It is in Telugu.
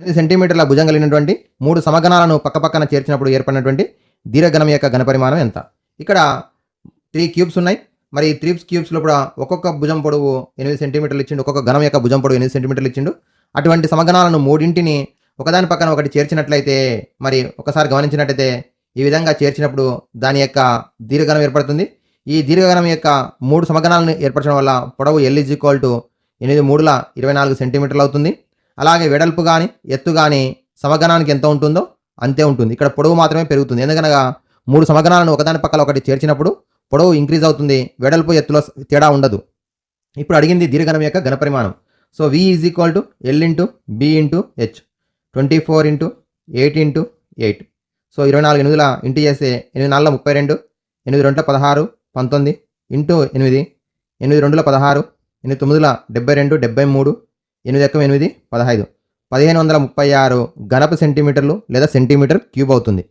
ఎనిమిది సెంటీమీటర్ల భుజం కలిగినటువంటి మూడు సమగణాలను పక్కపక్కన చేర్చినప్పుడు ఏర్పడినటువంటి దీర్ఘగణం యొక్క ఘనపరిమాణం ఎంత? ఇక్కడ త్రీ క్యూబ్స్ ఉన్నాయి. మరి ఈ త్రీ క్యూబ్స్లో కూడా ఒక్కొక్క భుజం పొడవు ఎనిమిది సెంటీమీటర్లు ఇచ్చిండు ఒక్కొక్క గణం యొక్క భుజం పొడవు ఎనిమిది సెంటీమీటర్లు ఇచ్చిండు. అటువంటి సమగణాలను మూడింటిని ఒకదాని పక్కన ఒకటి చేర్చినట్లయితే మరి ఒకసారి గమనించినట్లయితే ఈ విధంగా చేర్చినప్పుడు దాని యొక్క దీర్ఘగణం ఏర్పడుతుంది. ఈ దీర్ఘగణం యొక్క మూడు సమగణాలను ఏర్పరచడం వల్ల పొడవు ఎల్ ఈజ్ ఈక్వల్ టు ఎనిమిది మూడుల ఇరవై నాలుగు సెంటీమీటర్లు అవుతుంది. అలాగే వెడల్పు కానీ ఎత్తు కానీ సమగణానికి ఎంత ఉంటుందో అంతే ఉంటుంది. ఇక్కడ పొడవు మాత్రమే పెరుగుతుంది. ఎందుకనగా మూడు సమగణాలను ఒకదాని పక్కన ఒకటి చేర్చినప్పుడు పొడవు ఇంక్రీజ్ అవుతుంది. వెడల్పు ఎత్తులో తేడా ఉండదు. ఇప్పుడు అడిగింది దీర్ఘనం యొక్క ఘనపరిమాణం. So V is equal to L into B into H twenty four into eight into eight so ఇరవై నాలుగు ఎనిమిదిల ఇంటూ చేస్తే ఎనిమిది నాలుగుల ముప్పై రెండు ఎనిమిది రెండుల పదహారు పంతొమ్మిది ఇంటూ ఎనిమిది ఎనిమిది రెండుల పదహారు ఎనిమిది తొమ్మిదిల డెబ్బై రెండు డెబ్బై మూడు ఎనిమిది ఎక్కం ఎనిమిది? పదహైదు. పదిహేను వందల ముప్పై ఆరు ఘనపు సెంటీమీటర్లు లేదా సెంటీమీటర్ క్యూబ్ అవుతుంది.